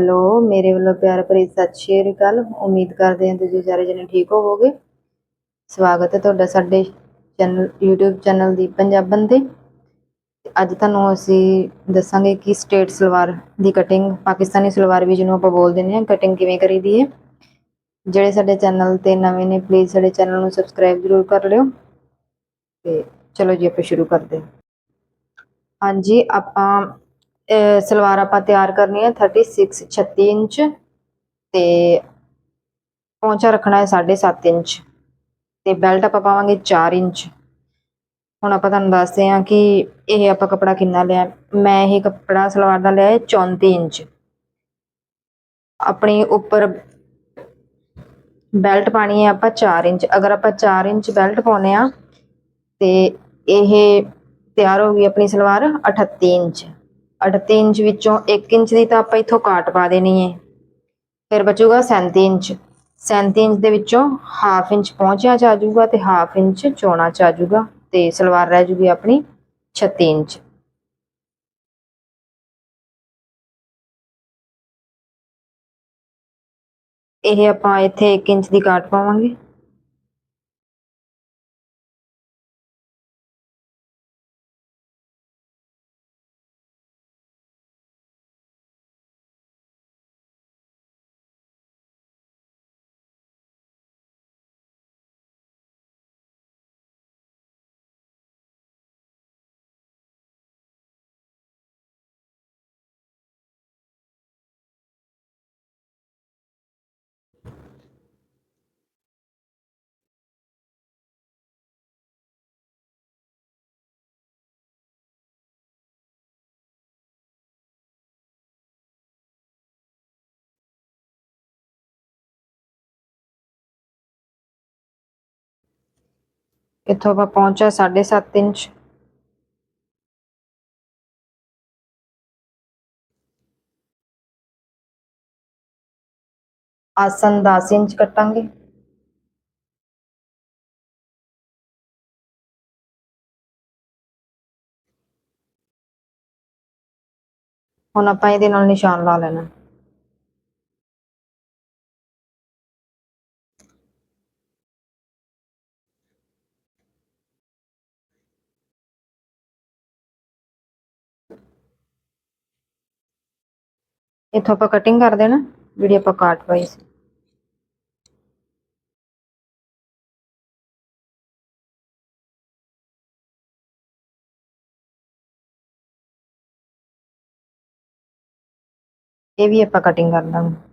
Hello, ਮੇਰੇ ਵੱਲੋਂ ਪਿਆਰ ਭਰੀ ਸਤਿ ਸ਼੍ਰੀ ਅਕਾਲ। ਉਮੀਦ ਕਰਦੇ ਹਾਂ ਤੁਸੀਂ ਸਾਰੇ ਜਣੇ ਠੀਕ ਹੋਵੋਗੇ। ਸਵਾਗਤ ਹੈ ਤੁਹਾਡਾ ਸਾਡੇ ਚੈਨਲ, YouTube ਚੈਨਲ ਦੀ ਪੰਜਾਬਨ ਤੇ ਅੱਜ ਤੁਹਾਨੂੰ ਅਸੀਂ ਦੱਸਾਂਗੇ ਕਿ ਸਟੇਟ ਸਲਵਾਰ ਦੀ ਕਟਿੰਗ ਪਾਕਿਸਤਾਨੀ ਸਲਵਾਰ ਵੀ ਜਿਹਨੂੰ ਆਪਾਂ ਬੋਲ ਦਿੰਦੇ ਹਾਂ ਕਟਿੰਗ ਕਿਵੇਂ ਕਰੀਦੀ ਹੈ। ਜਿਹੜੇ ਸਾਡੇ ਚੈਨਲ ਤੇ ਨਵੇਂ ਨੇ ਪਲੀਜ਼ ਸਾਡੇ ਚੈਨਲ ਨੂੰ ਸਬਸਕ੍ਰਾਈਬ ਜ਼ਰੂਰ ਕਰ ਲਿਓ। ਤੇ ਚਲੋ ਜੀ, ਆਪਾਂ ਸ਼ੁਰੂ ਕਰਦੇ ਹਾਂ। ਹਾਂਜੀ, ਆਪਾਂ ਸਲਵਾਰ ਆਪਾਂ ਤਿਆਰ ਕਰਨੀ ਹੈ 36 36 ਇੰਚ ਤੇ ਪੌਂਚਾ ਰੱਖਣਾ ਹੈ 7.5 ਇੰਚ ਤੇ ਬੈਲਟ ਆਪਾਂ ਪਾਵਾਂਗੇ 4 ਇੰਚ। ਹੁਣ ਆਪਾਂ ਤੁਹਾਨੂੰ ਦੱਸਦੇ ਹਾਂ ਕਿ ਇਹ ਆਪਾਂ ਕਪੜਾ ਕਿੰਨਾ ਲਿਆ ਮੈਂ ਇਹ ਕਪੜਾ ਸਲਵਾਰ ਦਾ ਲਿਆ ਹੈ 34 ਇੰਚ। ਆਪਣੀ ਉੱਪਰ ਬੈਲਟ ਪਾਣੀ ਹੈ ਆਪਾਂ 4 ਇੰਚ। ਅਗਰ ਆਪਾਂ 4 ਇੰਚ ਬੈਲਟ ਪਾਉਨੇ ਆ ਤੇ ਇਹ ਤਿਆਰ ਹੋ ਗਈ ਆਪਣੀ ਸਲਵਾਰ 38 ਇੰਚ। 38 ਇੰਚ ਵਿੱਚੋਂ 1 ਇੰਚ ਦੀ ਤਾਂ ਆਪਾਂ ਇੱਥੋਂ ਕਾਟ ਪਾ ਦੇਣੀ ਹੈ ਫਿਰ ਬਚੂਗਾ 37 ਇੰਚ। 37 ਇੰਚ ਦੇ ਵਿੱਚੋਂ ਹਾਫ ਇੰਚ ਪਹੁੰਚਿਆ ਚ ਆ ਜਾਊਗਾ ਤੇ ਹਾਫ ਇੰਚ ਚੌਣਾ ਚ ਆ ਜਾਊਗਾ ਤੇ ਸਲਵਾਰ ਰਹਿ ਜੂਗੀ ਆਪਣੀ 36 ਇੰਚ। ਇਹ ਆਪਾਂ ਇੱਥੇ 1 ਇੰਚ ਦੀ ਕਾਟ ਪਾਵਾਂਗੇ। ਇੱਥੋਂ ਆਪਾਂ ਪਹੁੰਚਿਆ? 7.5 ਇੰਚ। ਆਸਨ 10 ਇੰਚ ਕੱਟਾਂਗੇ। ਹੁਣ ਆਪਾਂ ਇਹਦੇ ਨਾਲ ਨਿਸ਼ਾਨ ਲਾ ਲੈਣਾ। ਇੱਥੋਂ ਆਪਾਂ ਕਟਿੰਗ ਕਰ ਦੇਣਾ, ਜਿਹੜੀ ਆਪਾਂ ਕਾਟ ਪਾਈ ਸੀ। ਇਹ ਵੀ ਆਪਾਂ ਕਟਿੰਗ ਕਰ ਦਾਂਗੇ।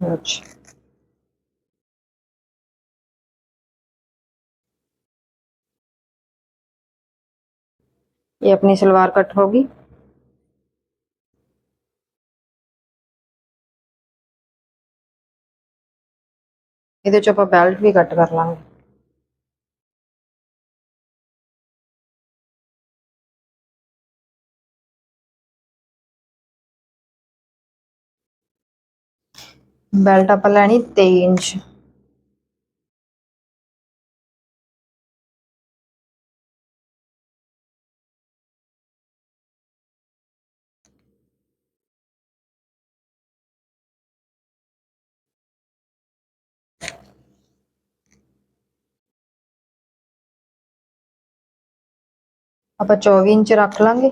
ਅੱਛਾ ਇਹ ਆਪਣੀ ਸਲਵਾਰ ਕੱਟ ਹੋ ਗਈ ਇਹਦੇ ਚ ਆਪਾਂ ਬੈਲਟ ਵੀ ਕੱਟ ਕਰ ਬੈਲਟ ਆਪਾਂ ਲੈਣੀ 23 ਇੰਚ। ਆਪਾਂ 24 ਇੰਚ ਰੱਖ ਲਾਂਗੇ।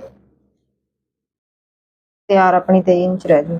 ਤਿਆਰ ਆਪਣੀ 23 ਇੰਚ ਰਹਿ ਜੂ।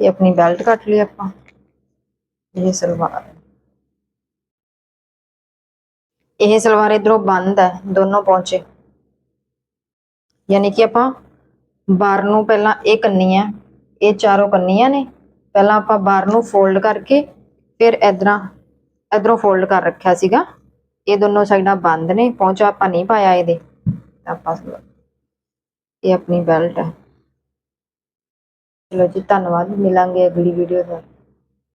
ਇਹ ਆਪਣੀ ਬੈਲਟ ਕੱਟ ਲਈ ਆਪਾਂ। ਇਹ ਸਲਵਾਰ। ਇਹ ਸਲਵਾਰ ਇਧਰੋਂ ਬੰਦ ਹੈ, ਦੋਨੋਂ ਪਹੁੰਚੇ। ਯਾਨੀ ਕਿ ਆਪਾਂ ਬਾਰ ਨੂੰ ਪਹਿਲਾਂ ਇਹ ਕੰਨੀ ਹੈ, ਇਹ ਚਾਰੋਂ ਕੰਨੀਆਂ ਨੇ। ਪਹਿਲਾਂ ਆਪਾਂ ਬਾਰ ਨੂੰ ਫੋਲਡ ਕਰਕੇ ਫਿਰ ਇਧਰਾਂ, ਇਧਰੋਂ ਫੋਲਡ ਕਰ ਰੱਖਿਆ ਸੀਗਾ। ਇਹ ਦੋਨੋਂ ਸਾਈਡਾਂ ਬੰਦ ਨੇ, ਪਹੁੰਚਾ ਆਪਾਂ ਨਹੀਂ ਪਾਇਆ ਇਹਦੇ। ਆਪਾਂ ਇਹ ਆਪਣੀ ਬੈਲਟ ਹੈ। ਚਲੋ ਜੀ ਧੰਨਵਾਦ। ਮਿਲਾਂਗੇ ਅਗਲੀ ਵੀਡੀਓ ਦਾ।